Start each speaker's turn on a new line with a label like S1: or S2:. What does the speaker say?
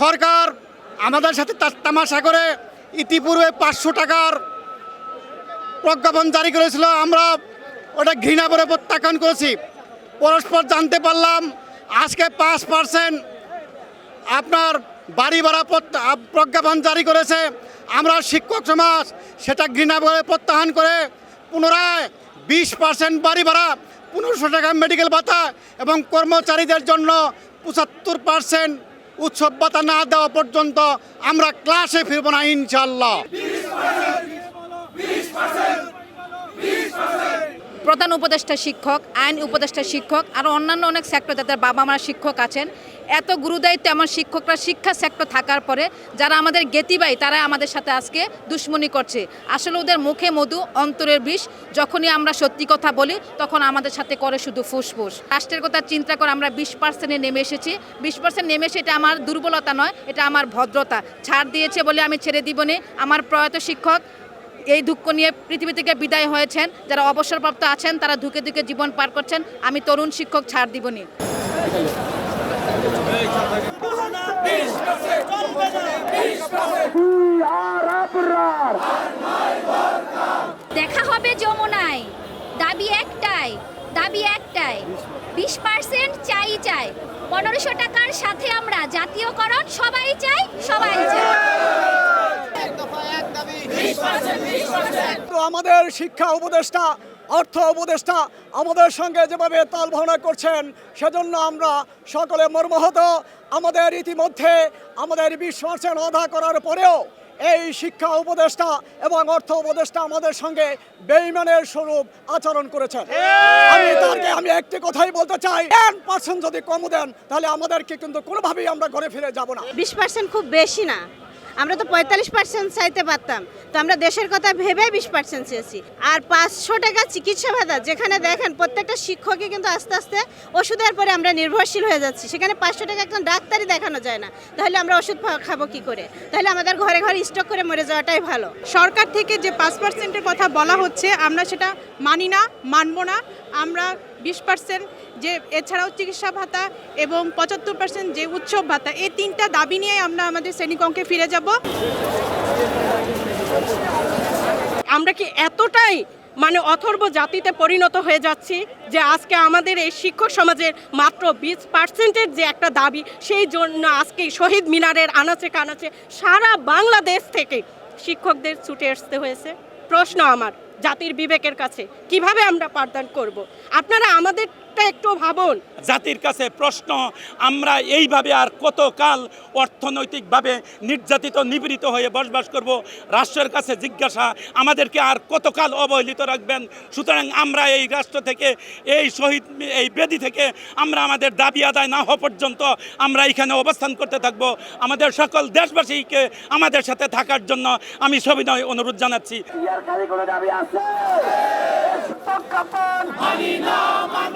S1: সরকার আমাদের সাথে তামাশা করে ইতিপূর্বে পাঁচশো টাকার প্রজ্ঞাপন জারি করেছিল। আমরা ওটা ঘৃণা করে প্রত্যাখ্যান করেছি। পরস্পর জানতে পারলাম, আজকে পাঁচ পার্সেন্ট আপনার বাড়ি ভাড়া প্রজ্ঞাপন জারি করেছে। আমরা শিক্ষক সমাজ সেটা ঘৃণা করে প্রত্যাহার করে পুনরায় বিশ পার্সেন্ট বাড়ি ভাড়া, পনেরোশো টাকা মেডিকেল ভাতা এবং কর্মচারীদের জন্য পঁচাত্তর পার্সেন্ট উৎসব ভাতা না দেওয়া পর্যন্ত আমরা ক্লাসে ফিরব না ইনশাল্লাহ
S2: প্রধান উপদেষ্টা শিক্ষক, আইন উপদেষ্টা শিক্ষক, আর অন্যান্য অনেক সেক্টর যাদের বাবা মারা শিক্ষক আছেন। এত গুরুদায়িত্ব আমার শিক্ষকরা শিক্ষা সেক্টর থাকার পরে যারা আমাদের গেতিবাই তারা আমাদের সাথে আজকে দুশ্মনী করছে। আসলে ওদের মুখে মধু, অন্তরের বিষ, যখনই আমরা সত্যি কথা বলি, তখন আমাদের সাথে করে শুধু ফুসফুস। রাষ্ট্রের কথা চিন্তা করে আমরা বিশ পার্সেন্টে নেমে এসেছি। বিশ পার্সেন্ট নেমে এসে এটা আমার দুর্বলতা নয়, এটা আমার ভদ্রতা। ছাড় দিয়েছে বলে আমি ছেড়ে দিব নে। আমার প্রয়াত শিক্ষক এই দুঃখ নিয়ে পৃথিবী থেকে বিদায় হয়েছেন। যারা অবসরপ্রাপ্ত আছেন, তারা ধুকে ধুকে জীবন পার করছেন। আমি তরুণ শিক্ষক ছাড় দিবনি।
S3: দেখা হবে যমুনায়। দাবি একটাই দাবি একটাই। বিশ পার্সেন্ট চাই চাই। পনেরোশো টাকার সাথে আমরা জাতীয়করণ সবাই চাই সবাই চাই
S4: তো আমাদের শিক্ষা উপদেষ্টা অর্থ উপদেষ্টা আমাদের সঙ্গে যেভাবে তাল ভাবনা করছেন সেজন্য আমরা সকলে মর্মাহত। আমাদের ইতিমধ্যে আমাদের বিশ পার্সেন্ট আধা করার পরেও এই শিক্ষা উপদেষ্টা এবং অর্থ উপদেষ্টা আমাদের সঙ্গে বেইমানের স্বরূপ আচরণ করেছেন। আমি তারকে আমি একটি কথাই বলতে চাই টেন পার্সেন্ট যদি কম দেন তাহলে আমাদেরকে কিন্তু কোনোভাবেই আমরা ঘরে ফিরে যাব না।
S5: বিশ পার্সেন্ট খুব বেশি না। আমরা তো পঁয়তাল্লিশ পার্সেন্ট চাইতে পারতাম। তো আমরা দেশের কথা ভেবে বিশ পার্সেন্ট চেয়েছি। আর পাঁচশো টাকা চিকিৎসা ভাতা যেখানে দেখেন প্রত্যেকটা শিক্ষকই কিন্তু আস্তে আস্তে ওষুধের পরে আমরা নির্ভরশীল হয়ে যাচ্ছি। সেখানে পাঁচশো টাকা একজন ডাক্তারই দেখানো যায় না। তাহলে আমরা ওষুধ খাব কি করে? তাহলে আমাদের ঘরে ঘরে স্টক করে মরে যাওয়াটাই ভালো।
S6: সরকার থেকে যে পাঁচ পার্সেন্টের কথা বলা হচ্ছে, আমরা সেটা মানি না, মানব না। আমরা বিশ পার্সেন্ট যে এছাড়াও চিকিৎসা ভাতা এবং পঁচাত্তর পার্সেন্ট যে উৎসব ভাতা, এই তিনটা দাবি নিয়ে আমরা আমাদের শ্রেণীকঙ্কে ফিরে যাব।
S7: আমরা কি এতটাই মানে অথর্ব জাতিতে পরিণত হয়ে যাচ্ছি যে আজকে আমাদের এই শিক্ষক সমাজের মাত্র বিশ পার্সেন্টের যে একটা দাবি, সেই জন্য আজকে শহীদ মিনারের আনাচে কানাচে সারা বাংলাদেশ থেকে শিক্ষকদের ছুটে আসতে হয়েছে। প্রশ্ন আমার জাতির বিবেকের কাছে। কীভাবে আমরা পাঠদান করব? আপনারা আমাদেরটা একটু ভাবুন।
S8: জাতির কাছে প্রশ্ন আমরা এইভাবে আর কতকাল অর্থনৈতিকভাবে নির্যাতিত নিপীড়িত হয়ে বসবাস করব? রাষ্ট্রের কাছে জিজ্ঞাসা আমাদেরকে আর কতকাল অবহেলিত রাখবেন? সুতরাং আমরা এই রাষ্ট্র থেকে এই শহীদ এই বেদি থেকে আমরা আমাদের দাবি আদায় না হওয়া পর্যন্ত আমরা এখানে অবস্থান করতে থাকব। আমাদের সকল দেশবাসীকে আমাদের সাথে থাকার জন্য আমি সবিনয় অনুরোধ জানাচ্ছি।
S4: মানি মানব না